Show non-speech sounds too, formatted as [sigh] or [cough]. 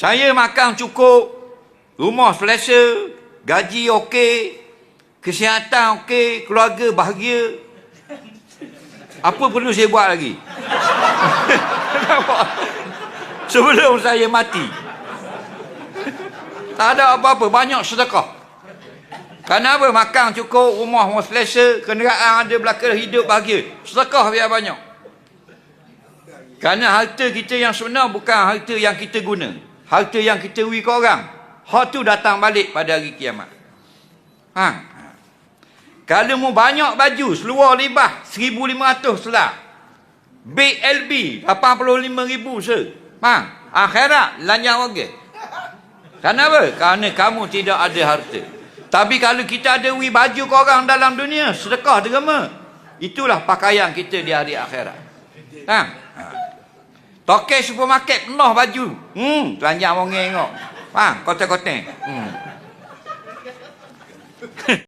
Saya makan cukup, rumah selesa, gaji okey, kesihatan okey, keluarga bahagia. Apa perlu saya buat lagi? [laughs] Sebelum saya mati. Tak ada apa-apa, banyak sedekah. Kenapa makan cukup, rumah rumah selesa, kenderaan ada belakang hidup bahagia. Sedekah biar banyak. Kerana harta kita yang sebenar bukan harta yang kita guna. Harta yang kita beri ke orang. Hak tu datang balik pada hari kiamat. Ha. Kalau mu banyak baju, seluar libah, 1,500 selah. BLB, 85,000 se. Ha. Akhirat, lanjang warga. Kenapa? Kerana kamu tidak ada harta. Tapi kalau kita ada wi baju ke orang dalam dunia, sedekah derma. Itulah pakaian kita di hari akhirat. Ha? ha. Tokek supermarket penuh baju. Hmm, telanjang orang tengok. Ha, kotak-kotak. Hmm. [laughs]